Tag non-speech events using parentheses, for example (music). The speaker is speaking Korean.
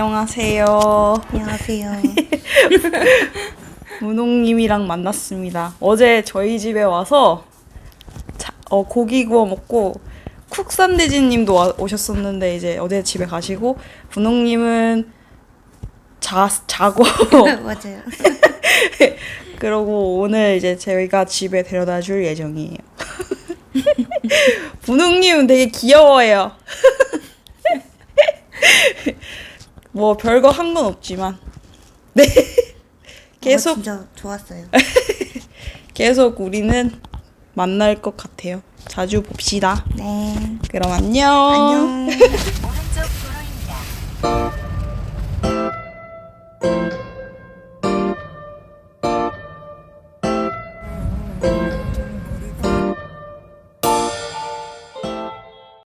안녕하세요. 안녕하세요. (laughs) 문홍님이랑 만났습니다. 어제 저희 집에 와서 자, 어, 고기 구워 먹고 쿡산대지님도 와- 오셨었는데 이제 어제 집에 가시고 분홍님은 자 자고 (laughs) 맞아요. (laughs) 그러고 오늘 이제 저희가 집에 데려다 줄 예정이에요. 분홍님은 되게 귀여워요. 뭐 별거 한 건 없지만 네 (laughs) 계속 어, 진짜 좋았어요. (laughs) 계속 우리는 만날 것 같아요. 자주 봅시다. 네. 그럼 안녕. 안녕.